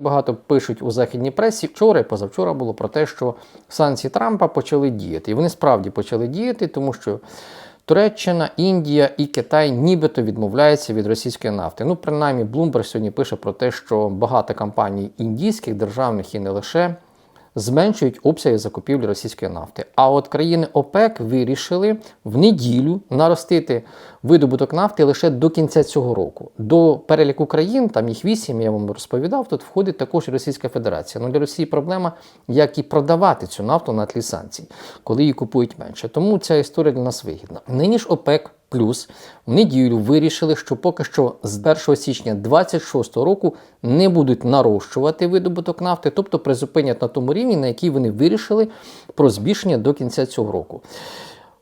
Багато пишуть у західній пресі вчора і позавчора було про те, що санкції Трампа почали діяти. І вони справді почали діяти, тому що Туреччина, Індія і Китай нібито відмовляються від російської нафти. Ну, принаймні, Блумберг сьогодні пише про те, що багато компаній індійських, державних і не лише зменшують обсяги закупівлі російської нафти. А от країни ОПЕК вирішили в неділю наростити видобуток нафти лише до кінця цього року. До переліку країн, там їх вісім, я вам розповідав, тут входить також і Російська Федерація. Ну для Росії проблема, як і продавати цю нафту на тлі санкцій, коли її купують менше. Тому ця історія для нас вигідна. Нині ж ОПЕК Плюс в неділю вирішили, що поки що з 1 січня 2026 року не будуть нарощувати видобуток нафти, тобто призупинять на тому рівні, на який вони вирішили про збільшення до кінця цього року.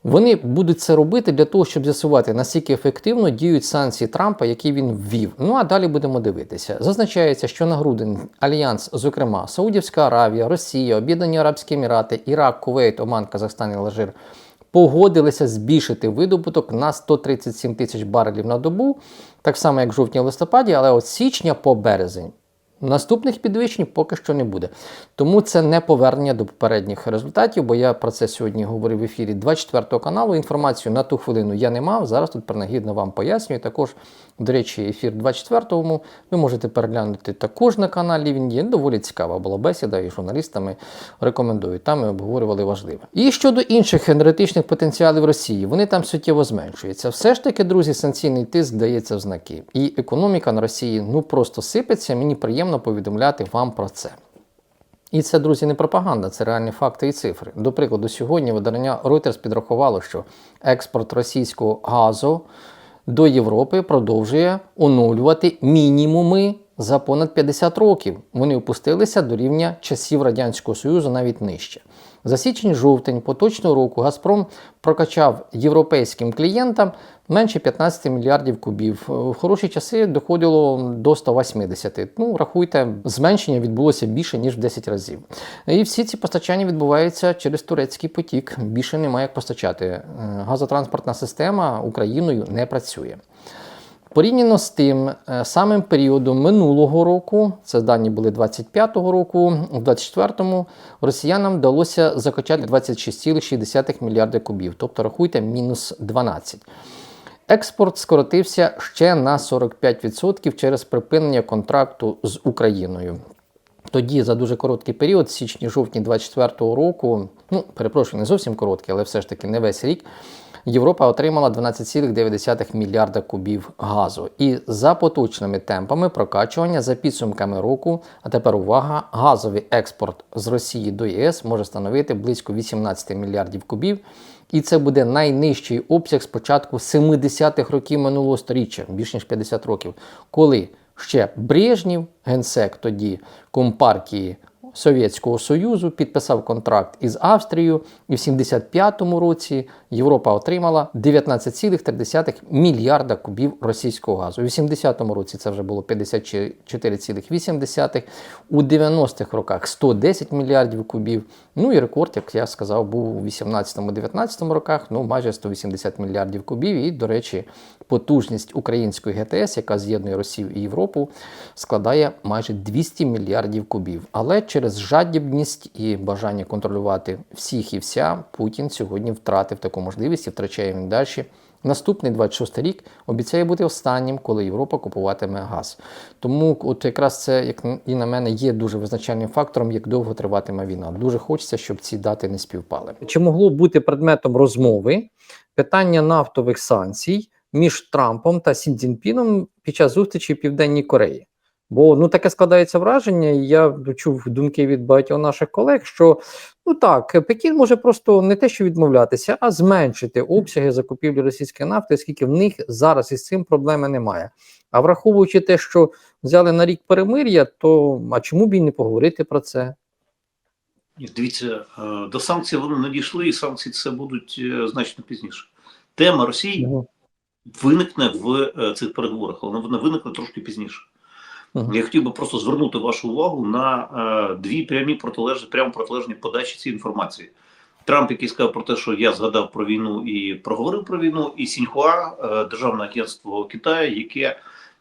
Вони будуть це робити для того, щоб з'ясувати, наскільки ефективно діють санкції Трампа, які він ввів. Ну а далі будемо дивитися. Зазначається, що на грудень альянс, зокрема Саудівська Аравія, Росія, Об'єднані Арабські Емірати, Ірак, Кувейт, Оман, Казахстан і Алжир погодилися збільшити видобуток на 137 тисяч барелів на добу, так само як в жовтні-листопаді, але от січня по березень. Наступних підвищень поки що не буде. Тому це не повернення до попередніх результатів, бо я про це сьогодні говорив в ефірі 24 каналу. Інформацію на ту хвилину я не мав. Зараз тут принагідно вам пояснюю. Також, до речі, ефір 24-му ви можете переглянути також на каналі. Він є доволі цікава була бесіда і журналістами рекомендую. Там ми обговорювали важливе. І щодо інших енергетичних потенціалів Росії, вони там суттєво зменшуються. Все ж таки, друзі, санкційний тиск дається в знаки. І економіка на Росії ну просто сипеться. Мені приємно повідомляти вам про це. І це, друзі, не пропаганда, це реальні факти і цифри. До прикладу, сьогодні видання Reuters підрахувало, що експорт російського газу до Європи продовжує оновлювати мінімуми за понад 50 років. Вони опустилися до рівня часів Радянського Союзу навіть нижче. За січень-жовтень поточного року Газпром прокачав європейським клієнтам менше 15 мільярдів кубів. В хороші часи доходило до 180. Ну, рахуйте, зменшення відбулося більше ніж в 10 разів. І всі ці постачання відбуваються через турецький потік. Більше немає як постачати. Е, Газотранспортна система Україною не працює. Порівняно з тим е, самим періодом минулого року, це дані були 25-го року, в 24-му росіянам вдалося закачати 26,6 мільярда кубів, тобто рахуйте мінус 12. Експорт скоротився ще на 45% через припинення контракту з Україною. Тоді за дуже короткий період, січні-жовтні 24-го року, ну перепрошую, не зовсім короткий, але все ж таки не весь рік. Європа отримала 12,9 мільярда кубів газу. І за поточними темпами прокачування за підсумками року, а тепер увага, газовий експорт з Росії до ЄС може становити близько 18 мільярдів кубів. І це буде найнижчий обсяг з початку 70-х років минулого століття, більш ніж 50 років, коли ще Брежнів, генсек тоді компартії Совєтського Союзу, підписав контракт із Австрією, і в 75-му році Європа отримала 19,3 мільярда кубів російського газу. У 80-му році це вже було 54,8, у 90-х роках 110 мільярдів кубів. Ну і рекорд, як я сказав, був у 18-19 роках, ну майже 180 мільярдів кубів. І, до речі, потужність української ГТС, яка з'єднує Росію і Європу, складає майже 200 мільярдів кубів. Але через жадібність і бажання контролювати всіх і вся Путін сьогодні втратив таку можливість і втрачає він далі. Наступний 26 рік обіцяє бути останнім, коли Європа купуватиме газ. Тому, от якраз це, як і на мене, є дуже визначальним фактором, як довго триватиме війна. Дуже хочеться, щоб ці дати не співпали. Чи могло бути предметом розмови питання нафтових санкцій між Трампом та Сі Цзіньпіном під час зустрічі в Південній Кореї? Бо ну таке складається враження, і я чув думки від багатьох наших колег, що ну так, Пекін може просто не те, що відмовлятися, а зменшити обсяги закупівлі російської нафти, оскільки в них зараз із цим проблеми немає. А враховуючи те, що взяли на рік перемир'я, то а чому б і не поговорити про це? Дивіться, е, до санкцій вони надійшли, і санкції це будуть е, значно пізніше. Тема Росії виникне в е, цих переговорах, але вона виникне трошки пізніше. Я хотів би просто звернути вашу увагу на е, дві прямі протилежні, прямо протилежні подачі цієї інформації. Трамп, який сказав про те, що я згадав про війну і проговорив про війну, і Сіньхуа, е, державне агентство Китаю, яке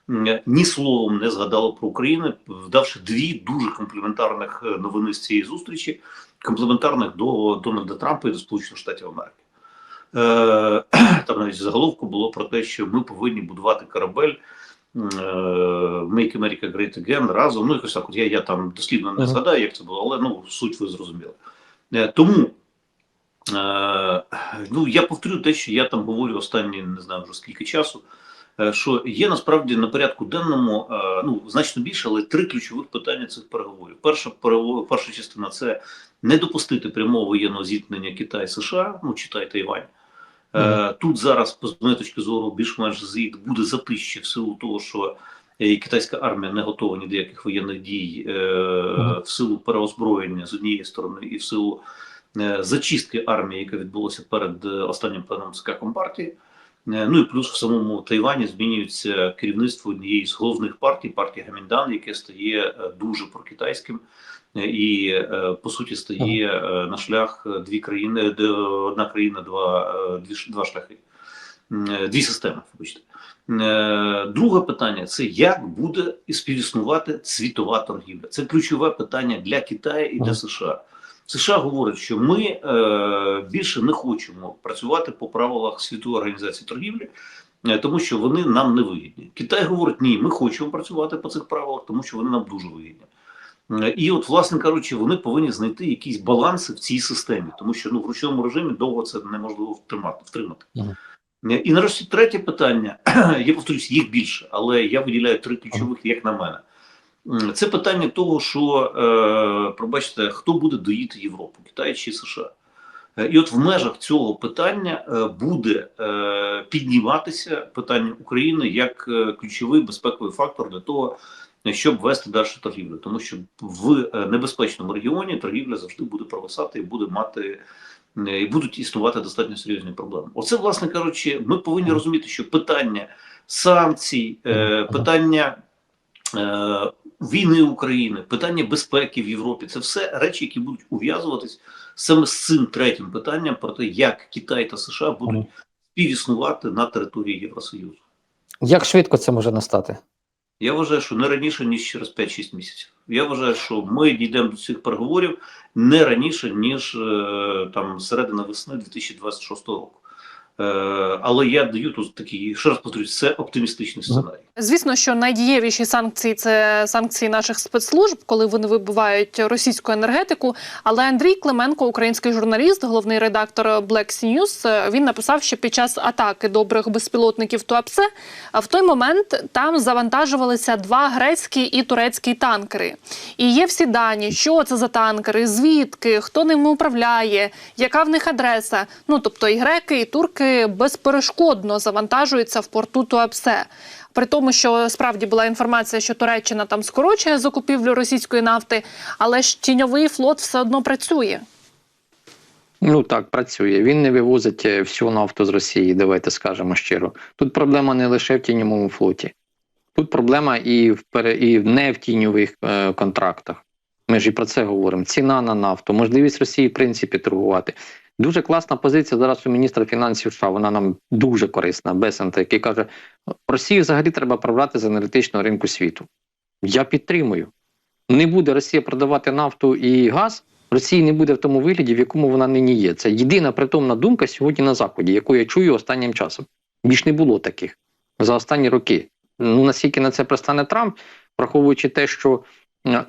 м, ні словом не згадала про Україну, вдавши дві дуже комплементарних е, новини з цієї зустрічі, комплементарних до Дональда Трампа і до Сполучених Штатів Америки. Е, Там навіть заголовку було про те, що ми повинні будувати корабель е, Make America Great Again разом. Ну, якось так. От я, я там дослідно не згадаю, як це було, але ну, суть ви зрозуміли. Е, Тому Е, ну, я повторю те, що я там говорю останні не знаю вже скільки часу. е, Що є насправді на порядку денному е, ну значно більше, але три ключових питання цих переговорів. Перша перша частина це не допустити прямого воєнного зіткнення Китай США, ну читай Тайвань. Е, Тут зараз, з моєї точки зору, більш-менш зід буде затище в силу того, що е, китайська армія не готова ні до яких воєнних дій е, в силу переозброєння з однієї сторони і в силу е, зачистки армії, яка відбулася перед останнім пленом ЦК Компартії. Ну і плюс в самому Тайвані змінюється керівництво однієї з головних партій, партії Гаміндан, яке стає дуже прокитайським і е, по суті стає е, на шлях е, дві країни, одна країна, два, дві, два шляхи, дві системи. Вибачте. Друге питання це як буде співіснувати світова торгівля. Це ключове питання для Китаю і для США. США говорять, що ми е, більше не хочемо працювати по правилах світової організації торгівлі, е, тому що вони нам не вигідні. Китай говорить, ні, ми хочемо працювати по цих правилах, тому що вони нам дуже вигідні. І от, власне кажучи, вони повинні знайти якісь баланси в цій системі, тому що ну в ручному режимі довго це неможливо втримати. втримати. Мгм. Е, І нарешті третє питання. Я повторюсь, їх більше, але я виділяю три ключових, як на мене. Це питання того, що е, пробачте, хто буде доїти Європу, Китай чи США. Е, І от в межах цього питання е, буде е, підніматися питання України як ключовий безпековий фактор для того, щоб вести далі торгівлю. Тому що в е, небезпечному регіоні торгівля завжди буде провисати і буде мати. е, І будуть існувати достатньо серйозні проблеми. Оце, власне кажучи, ми повинні розуміти, що питання санкцій, е, питання війни України, питання безпеки в Європі це все речі, які будуть ув'язуватись саме з цим третім питанням про те, як Китай та США будуть співіснувати на території Євросоюзу. Як швидко це може настати? Я вважаю, що не раніше ніж через 5-6 місяців. Я вважаю, що ми дійдемо до цих переговорів не раніше ніж е, там середина весни 2026 року. Е, але я даю тут такий, ще раз повторюсь, це оптимістичний сценарій. Звісно, що найдієвіші санкції це санкції наших спецслужб, коли вони вибивають російську енергетику. Але Андрій Клименко, український журналіст, головний редактор Black Sea News, е, він написав, що під час атаки добрих безпілотників Туапсе а в той момент там завантажувалися два грецькі і турецькі танкери. І є всі дані, що це за танкери, звідки, хто ними управляє, яка в них адреса. Ну тобто і греки, і турки безперешкодно завантажуються в порту Туапсе. При тому, що справді була інформація, що Туреччина там скорочує закупівлю російської нафти, але ж тіньовий флот все одно працює. Ну так, працює. Він не вивозить е, всю нафту з Росії, давайте скажемо щиро. Тут проблема не лише в тіньовому флоті. Тут проблема і в пере... і не в тіньових е, контрактах. Ми ж і про це говоримо. Ціна на нафту, можливість Росії, в принципі, торгувати. Дуже класна позиція зараз у міністра фінансів США. Вона нам дуже корисна, Бесента, який каже: Росію взагалі треба прибрати з енергетичного ринку світу. Я підтримую. Не буде Росія продавати нафту і газ. Росії не буде в тому вигляді, в якому вона нині є. Це єдина притомна думка сьогодні на Заході, яку я чую останнім часом. Більш не було таких за останні роки. Ну наскільки на це пристане Трамп, враховуючи те, що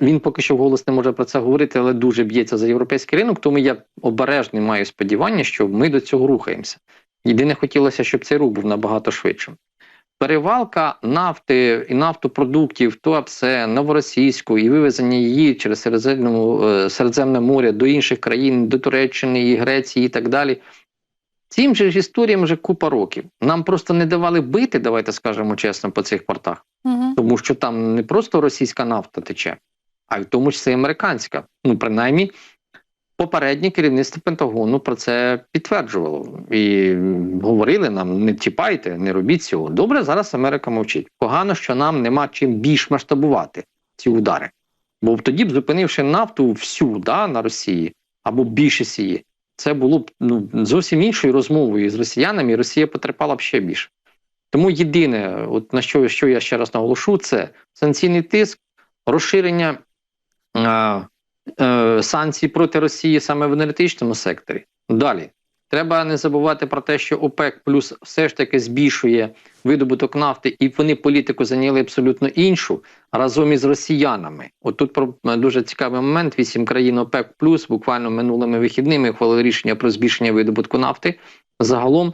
він поки що вголос не може про це говорити, але дуже б'ється за європейський ринок, тому я обережний маю сподівання, що ми до цього рухаємося. Єдине хотілося, щоб цей рух був набагато швидшим. Перевалка нафти і нафтопродуктів, ТОАПСЕ, новоросійську і вивезення її через е, Середземне море до інших країн, до Туреччини, і Греції і так далі. Цим же ж історіям вже купа років. Нам просто не давали бити, давайте скажемо чесно, по цих портах, Угу. тому що там не просто російська нафта тече, а в тому числі американська. Ну, принаймні, попереднє керівництво Пентагону про це підтверджувало і говорили нам: не чіпайте, не робіть цього. Добре, зараз Америка мовчить. Погано, що нам нема чим більш масштабувати ці удари. Бо тоді б зупинивши нафту всю да, на Росії або більшість її, це було б ну, зовсім іншою розмовою з росіянами, і Росія потерпала б ще більше. Тому єдине, от на що, що я ще раз наголошу, це санкційний тиск, розширення санкцій проти Росії саме в енергетичному секторі. Далі треба не забувати про те, що ОПЕК плюс все ж таки збільшує видобуток нафти, і вони політику зайняли абсолютно іншу разом із росіянами. От тут про дуже цікавий момент: вісім країн ОПЕК плюс буквально минулими вихідними ухвалили рішення про збільшення видобутку нафти загалом.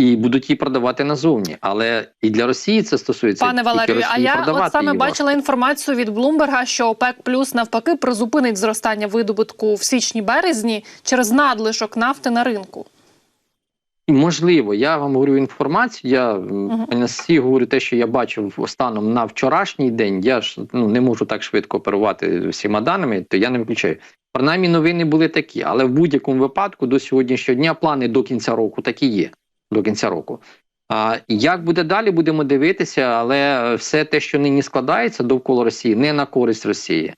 І будуть її продавати назовні, але і для Росії це стосується Пане Валерію, а я от саме її бачила інформацію від Блумберга, що ОПЕК плюс навпаки призупинить зростання видобутку в січні-березні через надлишок нафти на ринку. Можливо, я вам говорю інформацію. Я uh всі говорю те, що я бачив станом на вчорашній день. Я ж ну не можу так швидко оперувати всіма даними, то я не виключаю. Принаймні новини були такі, але в будь-якому випадку до сьогоднішнього дня плани до кінця року такі є. До кінця року. А як буде далі, будемо дивитися, але все те, що нині складається довкола Росії, не на користь Росії.